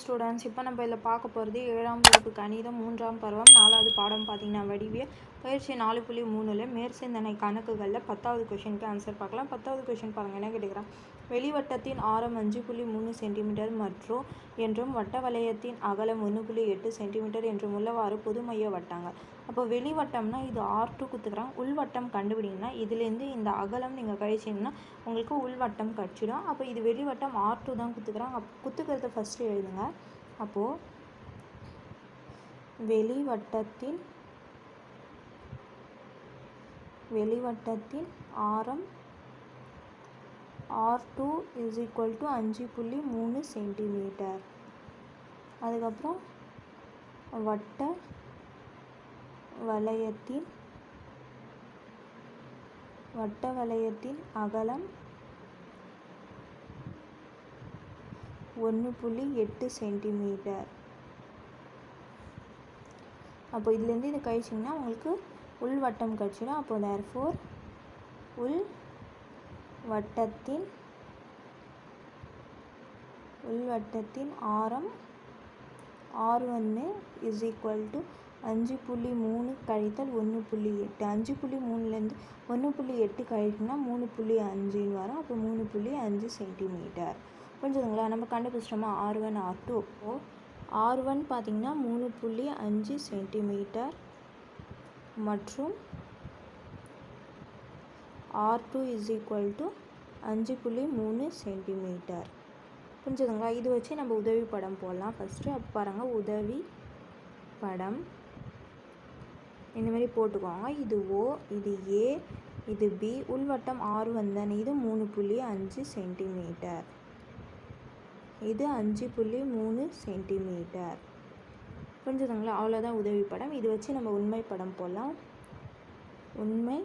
Students இப்போ நம்ம இதில் பார்க்க போகிறது ஏழாம் வகுப்பு கணிதம் மூன்றாம் பருவம் நாலாவது பாடம் பார்த்தீங்கன்னா வடிவியல். பயிற்சி நாலு புள்ளி மூணில் மேற்சிந்தனை கணக்குகளில் பத்தாவது கொஷனுக்கு ஆன்சர் பார்க்கலாம். பத்தாவது கொஷின் பாருங்கள் என்ன கேட்டுக்கிறான்? வெளிவட்டத்தின் ஆரம் அஞ்சு புள்ளி மூணு சென்டிமீட்டர் மற்றும் என்றும் வட்ட வளையத்தின் அகலம் ஒன்று புள்ளி எட்டு சென்டிமீட்டர் என்றும் உள்ளவாறு பொதுமைய வட்டங்கள் அப்போ வெளிவட்டம்னா இது ஆர் டூ குத்துக்கிறாங்க. உள்வட்டம் கண்டுபிடிங்கன்னா இதுலேருந்து இந்த அகலம் நீங்கள் கழிச்சிங்கன்னா உங்களுக்கு உள்வட்டம் கிடச்சிடும் அப்போ இது வெளிவட்டம் ஆர் டூ தான் குத்துக்கிறாங்க. அப்போ குத்துக்கிறத ஃபஸ்ட்டு எழுதுங்க. அப்போது வெளிவட்டத்தின் வெளிவட்டத்தின் ஆரம் R two is equal to அஞ்சு புள்ளி மூணு சென்டிமீட்டர் அதுக்கப்புறம் வட்ட வளையத்தின் வட்ட வளையத்தின் அகலம் ஒன்று புள்ளி எட்டு சென்டிமீட்டர் அப்போ இதுலேருந்து இது கழிச்சிங்கன்னா உங்களுக்கு உள்வட்டம் கழிச்சிடும் கிடச்சிடும். அப்போ தேர்ஃபோர் உள் வட்டத்தின் உள்வட்டத்தின் ஆரம் ஆர் ஒன்று இஸ் ஈக்குவல் டு அஞ்சு புள்ளி மூணு கழித்தல் ஒன்று புள்ளி எட்டு. அஞ்சு புள்ளி மூணுலேருந்து ஒன்று புள்ளி எட்டு கழிக்கணும்னா மூணு புள்ளி அஞ்சுன்னு வரும். அப்போ மூணு புள்ளி அஞ்சு சென்டிமீட்டர் புரிஞ்சுதுங்களா? நம்ம கண்டுபிடிச்சிட்டோமா? R one R two. R one பார்த்திங்கன்னா மூணு புள்ளி அஞ்சு சென்டிமீட்டர் மற்றும் R two is equal to அஞ்சு புள்ளி மூணு சென்டிமீட்டர் புரிஞ்சுதுங்களா? இது வச்சு நம்ம உதவி படம் போடலாம். ஃபஸ்ட்டு அப்போ பாருங்கள் உதவி படம். இந்த மாதிரி போட்டுக்கோங்க. இது ஓ இது ஏ இது பி உள்வட்டம் ஆறு வந்தன் இது மூணு புள்ளி அஞ்சு சென்டிமீட்டர் இது அஞ்சு புள்ளி மூணு சென்டிமீட்டர் புரிஞ்சுதுங்களா? அவ்வளோதான் உதவி படம். இது வச்சு நம்ம உண்மை படம் போடலாம். உண்மை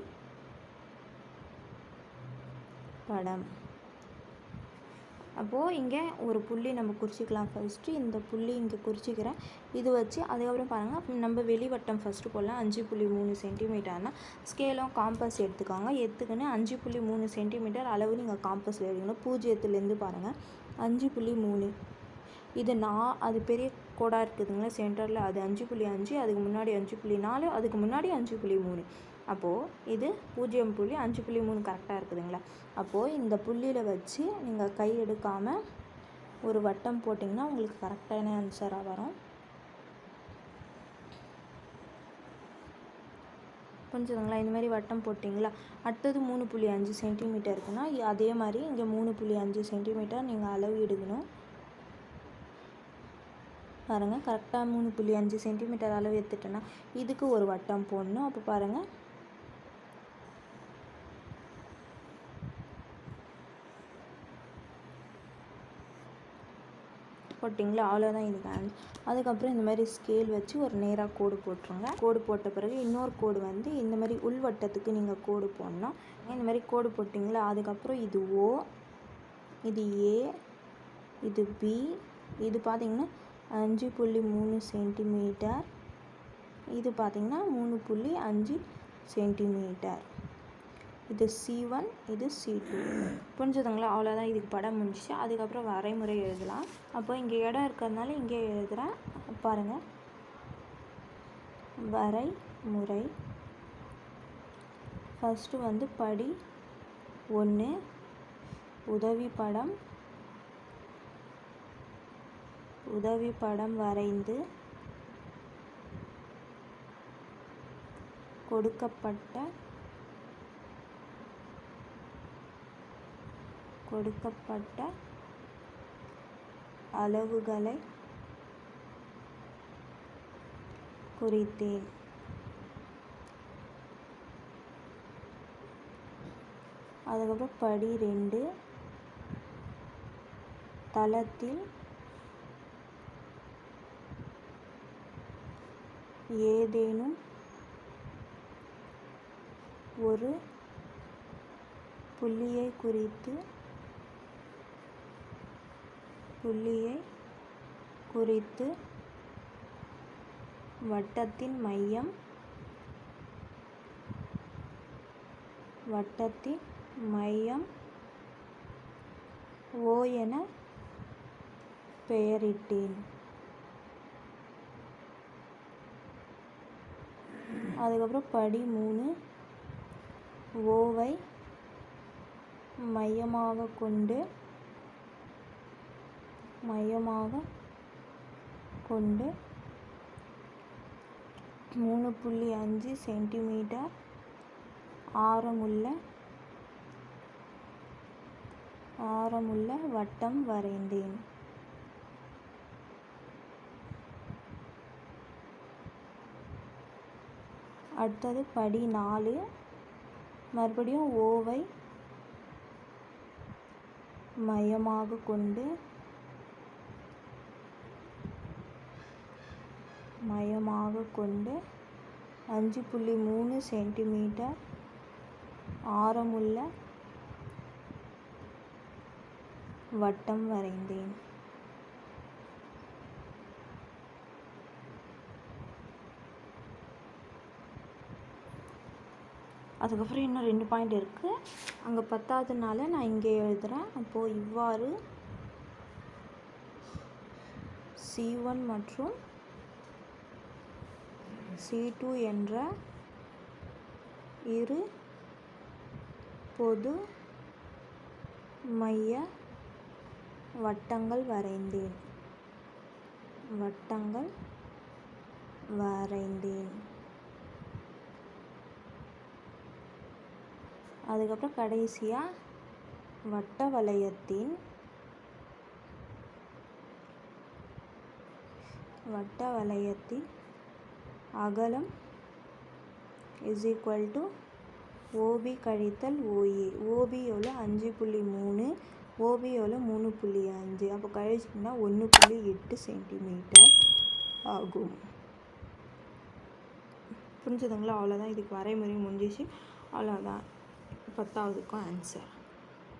படம். அப்போது இங்கே ஒரு புள்ளி நம்ம குறிச்சிக்கலாம் ஃபஸ்ட்டு இந்த புள்ளி இங்கே குறிச்சிக்கிறேன். இது வச்சு அதுக்கப்புறம் பாருங்கள் நம்ம வெளிவட்டம் ஃபஸ்ட்டு போடலாம். அஞ்சு புள்ளி மூணு சென்டிமீட்டர்னால் ஸ்கேலும் காம்பஸ் எடுத்துக்காங்க. எடுத்துக்கின்னு அஞ்சு புள்ளி மூணு சென்டிமீட்டர் அளவு நீங்கள் காம்பஸில் எடுக்கணும் பூஜ்ஜியத்துலேருந்து பாருங்கள் அஞ்சு புள்ளி மூணு. இது நான் அது பெரிய கோடாக இருக்குதுங்களா சென்டரில் அது அஞ்சு புள்ளி அஞ்சு அதுக்கு முன்னாடி அஞ்சு புள்ளி நாலு அதுக்கு முன்னாடி அஞ்சு புள்ளி மூணு. அப்போது இது பூஜ்ஜியம் புள்ளி அஞ்சு புள்ளி மூணு கரெக்டாக இருக்குதுங்களா? அப்போது இந்த புள்ளியில் வச்சு நீங்கள் கை எடுக்காமல் ஒரு வட்டம் போட்டிங்கன்னா உங்களுக்கு கரெக்டான ஆன்சராக வரும். புரிஞ்சுதுங்களா? இந்த மாதிரி வட்டம் போட்டிங்களா? அடுத்தது மூணு புள்ளி அஞ்சு சென்டிமீட்டர் இருக்குன்னா அதே மாதிரி இங்கே மூணு புள்ளி அஞ்சு சென்டிமீட்டர் நீங்கள் அளவு எடுக்கணும். பாருங்கள் கரெக்டாக மூணு புள்ளி அஞ்சு சென்டிமீட்டர் அளவு எடுத்துட்டேன்னா இதுக்கு ஒரு வட்டம் போடணும். அப்போ பாருங்கள் போட்டிங்களா அவ்வளோதான் இதுக்கு ஆன்சர் அதுக்கப்புறம் இந்த மாதிரி ஸ்கேல் வச்சு ஒரு நேராக கோடு போட்டுருங்க. கோடு போட்ட பிறகு இன்னொரு கோடு வந்து இந்த மாதிரி உள்வட்டத்துக்கு நீங்கள் கோடு போடணும். இந்த மாதிரி கோடு போட்டிங்களா அதுக்கப்புறம் இது ஓ இது ஏ இது பி இது பார்த்திங்கன்னா அஞ்சு புள்ளி மூணு சென்டிமீட்டர் இது பார்த்திங்கன்னா மூணு புள்ளி அஞ்சு சென்டிமீட்டர் இது சி ஒன் இது சி டூ புரிஞ்சுதுங்களா? அவ்வளோதான் இதுக்கு படம் முடிஞ்சிச்சு. அதுக்கப்புறம் வரைமுறை எழுதலாம். அப்போ இங்கே இடம் இருக்கிறதுனால இங்கே எழுதுகிறேன் பாருங்கள் வரைமுறை. ஃபஸ்ட்டு வந்து படி ஒன்று உதவி படம் உதவி படம் வரைந்து கொடுக்கப்பட்ட கொடுக்கப்பட்ட அளவுகளை குறித்தேன். அதுக்கப்புறம் படி ரெண்டு தளத்தில் ஏதேனும் ஒரு புள்ளியை குறித்து புள்ளியை குறித்து வட்டத்தின் மையம் வட்டத்தின் மையம் ஓ என பெயரிட்டேன். அதுக்கப்புறம் படி மூணு ஓவை மையமாக கொண்டு மையமாக கொண்டு மூணு புள்ளி அஞ்சு சென்டிமீட்டர் ஆரமுள்ள ஆரமுள்ள வட்டம் வரைந்தேன். அடுத்தது படி நாலு. மறுபடியும் ஓவை மையமாக கொண்டு மையமாக கொண்டு அஞ்சு புள்ளி மூணு சென்டிமீட்டர் ஆரமுள்ள வட்டம் வரைந்தேன். அதுக்கப்புறம் இன்னும் ரெண்டு பாயிண்ட் இருக்குது அங்கே பத்தாவதுனால நான் இங்கே எழுதுகிறேன் அப்போது இவ்வாறு சி ஒன் மற்றும் சி டூ என்ற இரு பொது மைய வட்டங்கள் வரைந்தேன். வட்டங்கள் வரைந்தேன். அதுக்கப்புறம் கடைசியாக வட்ட வளையத்தின் வட்ட வளையத்தின் அகலம் இஸ் ஈக்குவல் டு ஓபி கழித்தல் ஓஏ ஓபி எவ்வளோ அஞ்சு புள்ளி மூணு. ஓபி எவ்வளோ மூணு புள்ளி அஞ்சு. அப்போ கழிச்சிங்கன்னா ஒன்று புள்ளி எட்டு சென்டிமீட்டர் ஆகும். புரிஞ்சுதுங்களா? அவ்வளோதான் இதுக்கு வரைமுறை முடிஞ்சிச்சு. அவ்வளோதான் பத்தாவதுக்கும் ஆன்சர்